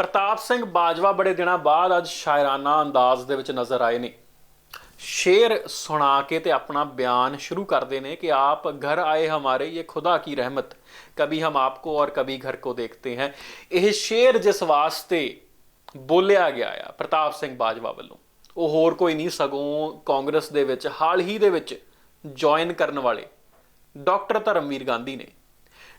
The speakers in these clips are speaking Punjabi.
ਪ੍ਰਤਾਪ ਸਿੰਘ ਬਾਜਵਾ ਬੜੇ ਦਿਨਾਂ ਬਾਅਦ ਅੱਜ ਸ਼ਾਇਰਾਨਾ ਅੰਦਾਜ਼ ਦੇ ਵਿੱਚ ਨਜ਼ਰ ਆਏ ਨੇ। ਸ਼ੇਰ ਸੁਣਾ ਕੇ ਤੇ ਆਪਣਾ ਬਿਆਨ ਸ਼ੁਰੂ ਕਰਦੇ ਨੇ ਕਿ ਆਪ ਘਰ ਆਏ ਹਮਾਰੇ, ਇਹ ਖੁਦਾ ਕੀ ਰਹਿਮਤ। ਕभी ਹਮ ਆਪਕੋ ਔਰ ਕभी ਘਰ ਕੋ ਦੇਖਤੇ ਹੈ। ਇਹ ਸ਼ੇਰ ਜਿਸ ਵਾਸਤੇ ਬੋਲਿਆ ਗਿਆ ਆ ਪ੍ਰਤਾਪ ਸਿੰਘ ਬਾਜਵਾ ਵੱਲੋਂ, ਉਹ ਹੋਰ ਕੋਈ ਨਹੀਂ, ਸਗੋਂ ਕਾਂਗਰਸ ਦੇ ਵਿੱਚ, ਹਾਲ ਹੀ ਦੇ ਵਿੱਚ ਜੁਆਇਨ ਕਰਨ ਵਾਲੇ ਡਾਕਟਰ ਧਰਮਵੀਰ ਗਾਂਧੀ ਨੇ।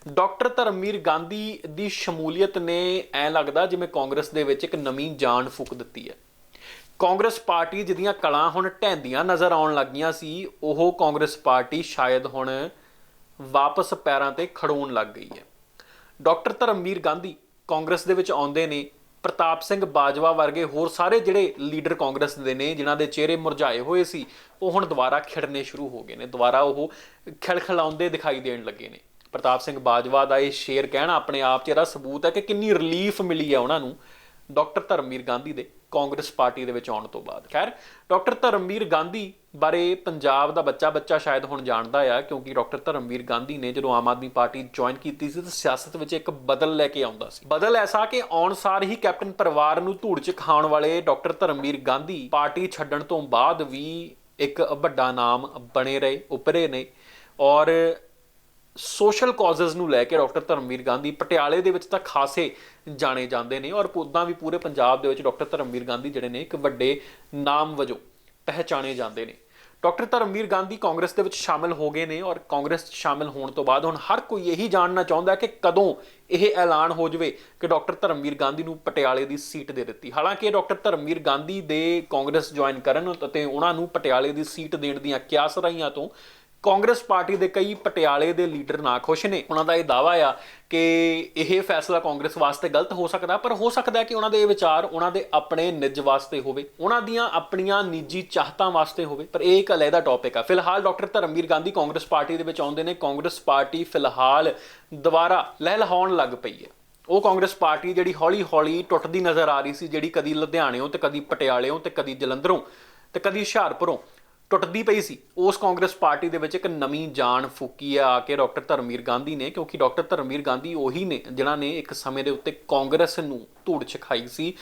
ਡਾਕਟਰ ਧਰਮਵੀਰ ਗਾਂਧੀ ਦੀ ਸ਼ਮੂਲੀਅਤ ਨੇ ਐ ਲੱਗਦਾ ਜਿਵੇਂ ਕਾਂਗਰਸ ਦੇ ਵਿੱਚ ਇੱਕ ਨਵੀਂ ਜਾਨ ਫੂਕ ਦਿੱਤੀ ਹੈ। ਕਾਂਗਰਸ ਪਾਰਟੀ ਜਿਹਦੀਆਂ ਕਲਾਂ ਹੁਣ ਢਹਿੰਦੀਆਂ ਨਜ਼ਰ ਆਉਣ ਲੱਗੀਆਂ ਸੀ, ਉਹ ਕਾਂਗਰਸ ਪਾਰਟੀ ਸ਼ਾਇਦ ਹੁਣ ਵਾਪਸ ਪੈਰਾਂ ਤੇ ਖੜੋਣ ਲੱਗ ਗਈ ਹੈ। ਡਾਕਟਰ ਧਰਮਵੀਰ ਗਾਂਧੀ ਕਾਂਗਰਸ ਦੇ ਵਿੱਚ ਆਉਂਦੇ ਨੇ, ਪ੍ਰਤਾਪ ਸਿੰਘ ਬਾਜਵਾ ਵਰਗੇ ਹੋਰ ਸਾਰੇ ਜਿਹੜੇ ਲੀਡਰ ਕਾਂਗਰਸ ਦੇ ਨੇ, ਜਿਨ੍ਹਾਂ ਦੇ ਚਿਹਰੇ ਮੁਰਝਾਏ ਹੋਏ ਸੀ, ਉਹ ਹੁਣ ਦੁਬਾਰਾ ਖਿੜਨੇ ਸ਼ੁਰੂ ਹੋ ਗਏ ਨੇ, ਦੁਬਾਰਾ ਉਹ ਖਿਲਖਿਲਾਉਂਦੇ ਦਿਖਾਈ ਦੇਣ ਲੱਗੇ ਨੇ। ਪ੍ਰਤਾਪ ਸਿੰਘ ਬਾਜਵਾ ਦਾ ਇਹ ਸ਼ੇਰ ਕਹਿਣਾ ਆਪਣੇ ਆਪ 'ਚ ਇਹਦਾ ਸਬੂਤ ਹੈ ਕਿ ਕਿੰਨੀ ਰਿਲੀਫ ਮਿਲੀ ਹੈ ਉਹਨਾਂ ਨੂੰ ਡਾਕਟਰ ਧਰਮਵੀਰ ਗਾਂਧੀ ਦੇ ਕਾਂਗਰਸ ਪਾਰਟੀ ਦੇ ਵਿੱਚ ਆਉਣ ਤੋਂ ਬਾਅਦ। ਖੈਰ, ਡਾਕਟਰ ਧਰਮਵੀਰ ਗਾਂਧੀ ਬਾਰੇ ਪੰਜਾਬ ਦਾ ਬੱਚਾ ਬੱਚਾ ਸ਼ਾਇਦ ਹੁਣ ਜਾਣਦਾ ਆ, ਕਿਉਂਕਿ ਡਾਕਟਰ ਧਰਮਵੀਰ ਗਾਂਧੀ ਨੇ ਜਦੋਂ ਆਮ ਆਦਮੀ ਪਾਰਟੀ ਜੁਆਇਨ ਕੀਤੀ ਸੀ, ਤਾਂ ਸਿਆਸਤ ਵਿੱਚ ਇੱਕ ਬਦਲ ਲੈ ਕੇ ਆਉਂਦਾ ਸੀ। ਬਦਲ ਐਸਾ ਕਿ ਆਉਣ ਸਾਰ ਹੀ ਕੈਪਟਨ ਪਰਿਵਾਰ ਨੂੰ ਧੂੜ ਚ ਖਾਣ ਵਾਲੇ ਡਾਕਟਰ ਧਰਮਵੀਰ ਗਾਂਧੀ ਪਾਰਟੀ ਛੱਡਣ ਤੋਂ ਬਾਅਦ ਵੀ ਇੱਕ ਵੱਡਾ ਨਾਮ ਬਣੇ ਰਹੇ ਉੱਪਰੇ ਨੇ ਔਰ ਸੋਸ਼ਲ ਕਾਜ਼ਸ ਨੂੰ ਲੈ ਕੇ ਡਾਕਟਰ ਧਰਮਵੀਰ ਗਾਂਧੀ ਪਟਿਆਲੇ ਦੇ ਵਿੱਚ ਤਾਂ ਖਾਸੇ ਜਾਣੇ ਜਾਂਦੇ ਨੇ ਔਰ ਉਦਾਂ ਵੀ ਪੂਰੇ ਪੰਜਾਬ ਦੇ ਵਿੱਚ ਡਾਕਟਰ ਧਰਮਵੀਰ ਗਾਂਧੀ ਜਿਹੜੇ ਨੇ ਇੱਕ ਵੱਡੇ ਨਾਮ ਵਜੋਂ ਪਹਿਚਾਣੇ ਜਾਂਦੇ ਨੇ। ਡਾਕਟਰ ਧਰਮਵੀਰ ਗਾਂਧੀ ਕਾਂਗਰਸ ਦੇ ਵਿੱਚ ਸ਼ਾਮਿਲ ਹੋ ਗਏ ਨੇ ਔਰ ਕਾਂਗਰਸ 'ਚ ਸ਼ਾਮਿਲ ਹੋਣ ਤੋਂ ਬਾਅਦ ਹੁਣ ਹਰ ਕੋਈ ਇਹੀ ਜਾਣਨਾ ਚਾਹੁੰਦਾ ਕਿ ਕਦੋਂ ਇਹ ਐਲਾਨ ਹੋ ਜਾਵੇ ਕਿ ਡਾਕਟਰ ਧਰਮਵੀਰ ਗਾਂਧੀ ਨੂੰ ਪਟਿਆਲੇ ਦੀ ਸੀਟ ਦੇ ਦਿੱਤੀ। ਹਾਲਾਂਕਿ ਡਾਕਟਰ ਧਰਮਵੀਰ ਗਾਂਧੀ ਦੇ ਕਾਂਗਰਸ ਜੁਆਇਨ ਕਰਨ ਅਤੇ ਉਹਨਾਂ ਨੂੰ ਪਟਿਆਲੇ ਦੀ ਸੀਟ ਦੇਣ ਦੀਆਂ ਕਿਆਸ ਰਹੀਆਂ ਤੋਂ ਕਾਂਗਰਸ ਪਾਰਟੀ ਦੇ ਕਈ ਪਟਿਆਲੇ ਦੇ ਲੀਡਰ ਨਾ ਖੁਸ਼ ਨੇ। ਉਹਨਾਂ ਦਾ ਇਹ ਦਾਵਾ ਆ ਕਿ ਇਹ ਫੈਸਲਾ ਕਾਂਗਰਸ ਵਾਸਤੇ ਗਲਤ ਹੋ ਸਕਦਾ, ਪਰ ਹੋ ਸਕਦਾ ਕਿ ਉਹਨਾਂ ਦੇ ਇਹ ਵਿਚਾਰ ਉਹਨਾਂ ਦੇ ਆਪਣੇ ਨਿੱਜ ਵਾਸਤੇ ਹੋਵੇ, ਉਹਨਾਂ ਦੀਆਂ ਆਪਣੀਆਂ ਨਿੱਜੀ ਚਾਹਤਾਂ ਵਾਸਤੇ ਹੋਵੇ। ਪਰ ਇਹ ਇੱਕ ਅਲੱਗਾ ਟੌਪਿਕ ਆ। ਫਿਲਹਾਲ ਡਾਕਟਰ ਧਰਮਵੀਰ ਗਾਂਧੀ ਕਾਂਗਰਸ ਪਾਰਟੀ ਦੇ ਵਿੱਚ ਆਉਂਦੇ ਨੇ। ਕਾਂਗਰਸ ਪਾਰਟੀ ਫਿਲਹਾਲ ਦੁਬਾਰਾ ਲਹਿਲਹਾਉਣ ਲੱਗ ਪਈ ਹੈ। ਉਹ ਕਾਂਗਰਸ ਪਾਰਟੀ ਜਿਹੜੀ ਹੌਲੀ-ਹੌਲੀ ਟੁੱਟਦੀ ਨਜ਼ਰ ਆ ਰਹੀ ਸੀ, ਜਿਹੜੀ ਕਦੀ ਲੁਧਿਆਣਿਓਂ ਤੇ ਕਦੀ ਪਟਿਆਲਿਓਂ ਤੇ ਕਦੀ ਜਲੰਧਰੋਂ ਤੇ ਕਦੀ ਹੁਸ਼ਿਆਰਪੁਰੋਂ। ਟੁੱਟਦੀ ਪਈ ਸੀ। ਉਸ ਕਾਂਗਰਸ ਪਾਰਟੀ ਦੇ ਵਿੱਚ ਇੱਕ ਨਵੀਂ ਜਾਨ ਫੂਕੀ ਆ ਕੇ ਡਾਕਟਰ ਧਰਮਵੀਰ ਗਾਂਧੀ ਨੇ, ਕਿਉਂਕਿ ਡਾਕਟਰ ਧਰਮਵੀਰ ਗਾਂਧੀ ਉਹੀ ਨੇ ਜਿਨ੍ਹਾਂ ਨੇ ਇੱਕ ਸਮੇਂ ਦੇ ਉੱਤੇ ਕਾਂਗਰਸ ਨੂੰ ਧੂੜ ਛਖਾਈ ਸੀ,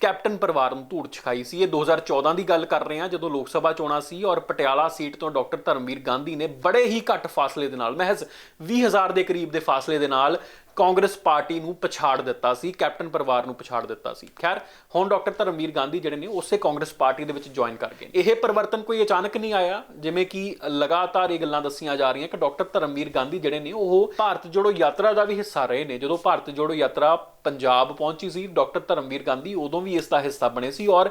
ਕੈਪਟਨ ਪਰਿਵਾਰ ਨੂੰ ਧੂੜ ਛਕਾਈ ਸੀ। ਇਹ 2014 ਦੀ ਗੱਲ ਕਰ ਰਹੇ ਹਾਂ, ਜਦੋਂ ਲੋਕ ਸਭਾ ਚੋਣਾਂ ਸੀ ਔਰ ਪਟਿਆਲਾ ਸੀਟ ਤੋਂ ਡਾਕਟਰ ਧਰਮਵੀਰ ਗਾਂਧੀ ਨੇ ਬੜੇ ਹੀ ਘੱਟ ਫਾਸਲੇ ਦੇ ਨਾਲ, ਮਹਿਜ਼ 20000 ਦੇ ਕਰੀਬ ਦੇ ਫਾਸਲੇ ਦੇ ਨਾਲ ਕਾਂਗਰਸ ਪਾਰਟੀ ਨੂੰ ਪਛਾੜ ਦਿੱਤਾ ਸੀ, ਕੈਪਟਨ ਪਰਿਵਾਰ ਨੂੰ ਪਛਾੜ ਦਿੱਤਾ ਸੀ। ਖੈਰ, ਹੁਣ ਡਾਕਟਰ ਧਰਮਵੀਰ ਗਾਂਧੀ ਜਿਹੜੇ ਨੇ, ਉਸੇ ਕਾਂਗਰਸ ਪਾਰਟੀ ਦੇ ਵਿੱਚ ਜੁਆਇਨ ਕਰ ਗਏ ਇਹ ਪਰਿਵਰਤਨ ਕੋਈ ਅਚਾਨਕ ਨਹੀਂ ਆਇਆ, ਜਿਵੇਂ ਕਿ ਲਗਾਤਾਰ ਇਹ ਗੱਲਾਂ ਦੱਸੀਆਂ ਜਾ ਰਹੀਆਂ ਕਿ ਡਾਕਟਰ ਧਰਮਵੀਰ ਗਾਂਧੀ ਜਿਹੜੇ ਨੇ, ਉਹ ਭਾਰਤ ਜੋੜੋ ਯਾਤਰਾ ਦਾ ਵੀ ਹਿੱਸਾ ਰਹੇ ਨੇ। ਜਦੋਂ ਭਾਰਤ ਜੋੜੋ ਯਾਤਰਾ ਪੰਜਾਬ ਪਹੁੰਚੀ ਸੀ, ਡਾਕਟਰ ਧਰਮਵੀਰ ਗਾਂਧੀ ਉਦੋਂ ਵੀ ਇਸ ਦਾ ਹਿੱਸਾ ਬਣੇ ਸੀ ਔਰ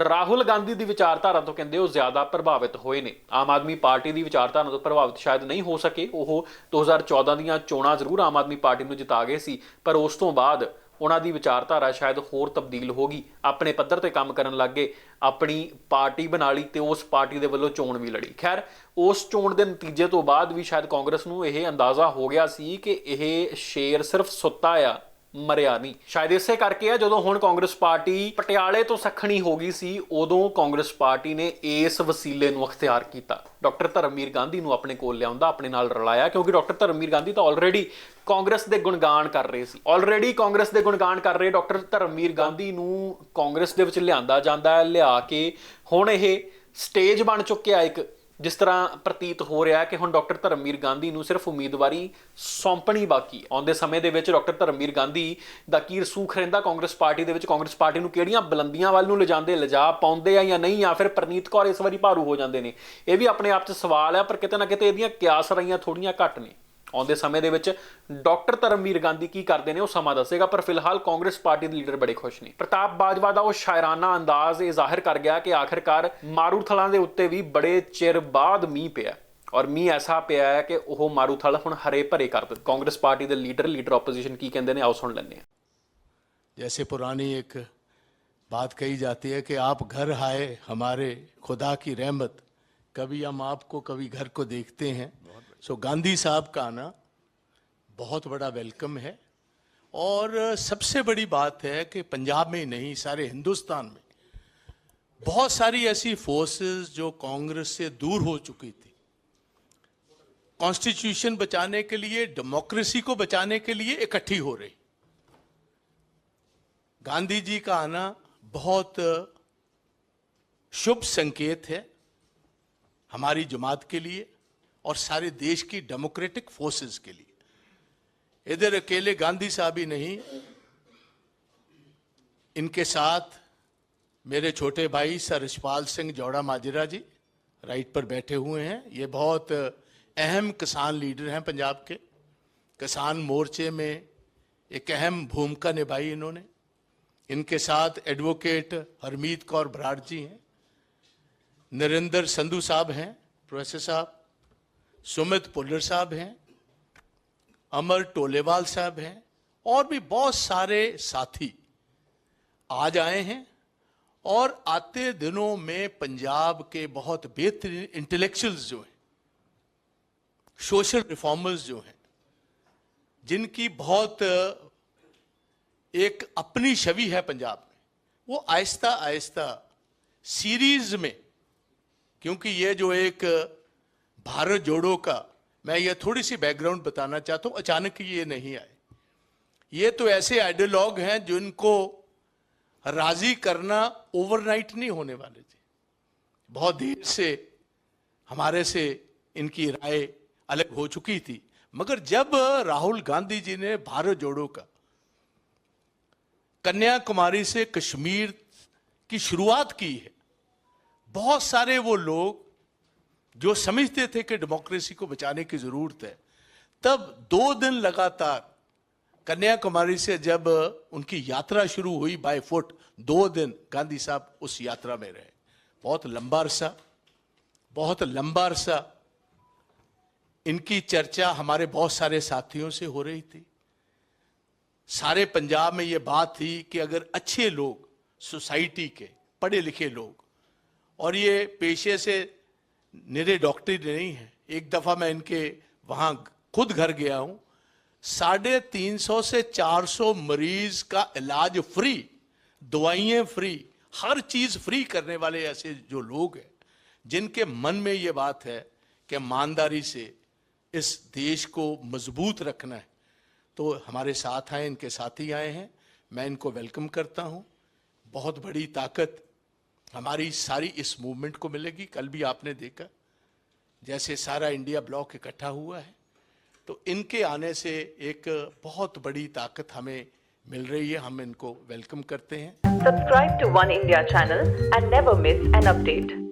ਰਾਹੁਲ ਗਾਂਧੀ ਦੀ ਵਿਚਾਰਧਾਰਾ ਤੋਂ ਕਹਿੰਦੇ ਉਹ ਜ਼ਿਆਦਾ ਪ੍ਰਭਾਵਿਤ ਹੋਏ ਨੇ। ਆਮ ਆਦਮੀ ਪਾਰਟੀ ਦੀ ਵਿਚਾਰਧਾਰਾ ਤੋਂ ਪ੍ਰਭਾਵਿਤ ਸ਼ਾਇਦ ਨਹੀਂ ਹੋ ਸਕੇ। ਉਹ 2014 ਦੀਆਂ ਚੋਣਾਂ ਜ਼ਰੂਰ ਆਮ ਆਦਮੀ ਪਾਰਟੀ ਨੂੰ ਜਿਤਾ ਗਏ ਸੀ, ਪਰ ਉਸ ਤੋਂ ਬਾਅਦ ਉਹਨਾਂ ਦੀ ਵਿਚਾਰਧਾਰਾ ਸ਼ਾਇਦ ਹੋਰ ਤਬਦੀਲ ਹੋ ਗਈ। ਆਪਣੇ ਪੱਧਰ ਤੇ ਕੰਮ ਕਰਨ ਲੱਗੇ ਆਪਣੀ ਪਾਰਟੀ ਬਣਾ ਲਈ ਤੇ ਉਸ ਪਾਰਟੀ ਦੇ ਵੱਲੋਂ ਚੋਣ ਵੀ ਲੜੀ। ਖੈਰ, ਉਸ ਚੋਣ ਦੇ ਨਤੀਜੇ ਤੋਂ ਬਾਅਦ ਵੀ ਸ਼ਾਇਦ ਕਾਂਗਰਸ ਨੂੰ ਇਹ ਅੰਦਾਜ਼ਾ ਹੋ ਗਿਆ ਸੀ ਕਿ ਇਹ ਸ਼ੇਰ ਸਿਰਫ ਸੁੱਤਾ ਆ। ਮਰਿਆ ਨਹੀਂ। ਸ਼ਾਇਦ ਇਸੇ ਕਰਕੇ ਆ, ਜਦੋਂ ਹੁਣ ਕਾਂਗਰਸ ਪਾਰਟੀ ਪਟਿਆਲੇ ਤੋਂ ਸਖਣੀ ਹੋ ਗਈ ਸੀ, ਉਦੋਂ ਕਾਂਗਰਸ ਪਾਰਟੀ ਨੇ ਇਸ ਵਸੀਲੇ ਨੂੰ ਅਖਤਿਆਰ ਕੀਤਾ। ਡਾਕਟਰ ਧਰਮਵੀਰ ਗਾਂਧੀ ਨੂੰ ਆਪਣੇ ਕੋਲ ਲਿਆਉਂਦਾ, ਆਪਣੇ ਨਾਲ ਰਲਾਇਆ, ਕਿਉਂਕਿ ਡਾਕਟਰ ਧਰਮਵੀਰ ਗਾਂਧੀ ਤਾਂ ਆਲਰੇਡੀ ਕਾਂਗਰਸ ਦੇ ਗੁਣਗਾਨ ਕਰ ਰਹੇ ਸੀ। ਆਲਰੇਡੀ ਕਾਂਗਰਸ ਦੇ ਗੁਣਗਾਨ ਕਰ ਰਹੇ ਡਾਕਟਰ ਧਰਮਵੀਰ ਗਾਂਧੀ ਨੂੰ ਕਾਂਗਰਸ ਦੇ ਵਿੱਚ ਲਿਆਂਦਾ ਜਾਂਦਾ ਹੈ ਲਿਆ ਕੇ ਹੁਣ ਇਹ ਸਟੇਜ ਬਣ ਚੁੱਕਿਆ ਇੱਕ ਜਿਸ ਤਰ੍ਹਾਂ ਪ੍ਰਤੀਤ ਹੋ ਰਿਹਾ ਹੈ ਕਿ ਹੁਣ ਡਾਕਟਰ ਧਰਮਵੀਰ ਗਾਂਧੀ ਨੂੰ ਸਿਰਫ ਉਮੀਦਵਾਰੀ ਸੌਂਪਣੀ ਬਾਕੀ ਆਉਂਦੇ ਸਮੇਂ ਦੇ ਵਿੱਚ ਡਾਕਟਰ ਧਰਮਵੀਰ ਗਾਂਧੀ ਦਾ ਕੀ ਰਸੂਖ ਰਹਿੰਦਾ? ਕਾਂਗਰਸ ਪਾਰਟੀ ਦੇ ਵਿੱਚ ਕਾਂਗਰਸ ਪਾਰਟੀ ਨੂੰ ਕਿਹੜੀਆਂ ਬੁਲੰਦੀਆਂ ਵੱਲ ਨੂੰ ਲਿਜਾਂਦੇ, ਲਿਜਾ ਪਾਉਂਦੇ ਆ ਜਾਂ ਨਹੀਂ? ਜਾਂ ਫਿਰ ਪ੍ਰਨੀਤ ਕੌਰ ਇਸ ਵਾਰੀ ਭਾਰੂ ਹੋ ਜਾਂਦੇ ਨੇ? ਇਹ ਵੀ ਆਪਣੇ ਆਪ 'ਚ ਸਵਾਲ ਹੈ, ਪਰ ਕਿਤੇ ਨਾ ਕਿਤੇ ਇਹਦੀਆਂ ਕਿਆਸ ਰਹੀਆਂ ਥੋੜੀਆਂ ਘੱਟ ਨੇ। ਆਉਂਦੇ ਸਮੇਂ ਦੇ ਵਿੱਚ ਡਾਕਟਰ ਧਰਮਵੀਰ ਗਾਂਧੀ ਕੀ ਕਰਦੇ ਨੇ ਉਹ ਸਮਾਂ ਦੱਸੇਗਾ ਪਰ ਫਿਲਹਾਲ ਕਾਂਗਰਸ ਪਾਰਟੀ ਦੇ ਲੀਡਰ ਬੜੇ ਖੁਸ਼ ਨੇ ਪ੍ਰਤਾਪ ਬਾਜਵਾ ਦਾ ਉਹ ਸ਼ਾਇਰਾਨਾ ਅੰਦਾਜ਼ ਇਹ ਜ਼ਾਹਿਰ ਕਰ ਗਿਆ ਕਿ ਆਖਰਕਾਰ ਮਾਰੂਥਲਾਂ ਦੇ ਉੱਤੇ ਵੀ ਬੜੇ ਚਿਰ ਬਾਅਦ ਮੀਂਹ ਪਿਆ ਔਰ ਮੀਂਹ ਐਸਾ ਪਿਆ ਹੈ ਕਿ ਉਹ ਮਾਰੂਥਲ ਹੁਣ ਹਰੇ ਭਰੇ ਕਰ ਦਿੱਤੇ ਕਾਂਗਰਸ ਪਾਰਟੀ ਦੇ ਲੀਡਰ ਲੀਡਰ ਆਪੋਜੀਸ਼ਨ ਕੀ ਕਹਿੰਦੇ ਨੇ ਆਓ ਸੁਣ ਲੈਂਦੇ ਹਾਂ जैसे पुरानी एक बात कही जाती है कि आप घर आए हमारे खुदा की रहमत कभी हम आपको कभी घर को देखते हैं सो गांधी साहब का आना बहुत बड़ा वेलकम है। और सबसे बड़ी बात है कि पंजाब में ही नहीं, सारे हिंदुस्तान में बहुत सारी ऐसी फोर्सेस जो कांग्रेस से दूर हो चुकी थी। कॉन्स्टिट्यूशन बचाने के लिए डेमोक्रेसी को बचाने के लिए इकट्ठी हो रही। गांधी जी का आना बहुत शुभ संकेत है हमारी जमात के लिए। और सारे देश की डेमोक्रेटिक फोर्सेस के लिए। इधर अकेले गांधी साहब ही नहीं, इनके साथ मेरे छोटे भाई सर यशपाल सिंह जौड़ा माजिरा जी राइट पर बैठे हुए हैं। ये बहुत अहम किसान लीडर हैं पंजाब के। किसान मोर्चे में एक अहम भूमिका निभाई इन्होंने। इनके साथ एडवोकेट हरमीत कौर बराड़ जी हैं। नरेंद्र संधू साहब हैं, प्रोफेसर साहब। सुमित पुल्लर साहब हैं, अमर टोलेवाल साहब हैं, और भी बहुत सारे साथी आज आए हैं, और आते दिनों में पंजाब के बहुत बेहतरीन इंटेलेक्चुअल्स जो हैं सोशल रिफॉर्मर्स जो हैं, जिनकी बहुत एक अपनी छवि है पंजाब में। वो आहिस्ता आहिस्ता सीरीज़ में, क्योंकि ये जो एक भारत जोड़ो का, मैं ये थोड़ी सी बैकग्राउंड बताना चाहता हूँ, अचानक ये नहीं आए। ये तो ऐसे आइडियोलॉग हैं जिनको राज़ी करना ओवरनाइट नहीं होने वाले थे। बहुत देर से हमारे से इनकी राय अलग हो चुकी थी। मगर जब राहुल गांधी जी ने भारत जोड़ो का, कन्याकुमारी से कश्मीर की शुरुआत की है, बहुत सारे वो लोग जो समझते थे कि डेमोक्रेसी को बचाने की ज़रूरत है, तब दो दिन लगातार कन्याकुमारी से जब उनकी यात्रा शुरू हुई बाय फुट दो दिन गांधी साहब उस यात्रा में रहे। बहुत लंबा अरसा, बहुत लंबा अरसा। इनकी चर्चा हमारे बहुत सारे साथियों से हो रही थी। सारे पंजाब में ये बात थी कि अगर अच्छे लोग, सोसाइटी के पढ़े लिखे लोग, और ये पेशे से निरे डॉक्टरी नहीं है। एक दफ़ा मैं इनके वहाँ खुद घर गया हूँ। साढ़े तीन सौ से चार सौ मरीज़ का इलाज फ्री, दवाइयाँ फ्री, हर चीज़ फ्री करने वाले ऐसे जो लोग हैं, जिनके मन में ये बात है कि ईमानदारी से इस देश को मज़बूत रखना है। तो हमारे साथ आए, इनके साथी आए हैं। मैं इनको वेलकम करता हूँ। बहुत बड़ी ताकत हमारी सारी इस मूवमेंट को मिलेगी। कल भी आपने देखा, जैसे सारा इंडिया ब्लॉक इकट्ठा हुआ है तो इनके आने से एक बहुत बड़ी ताकत हमें मिल रही है। हम इनको वेलकम करते हैं। Subscribe to Oneindia channel and never miss an update.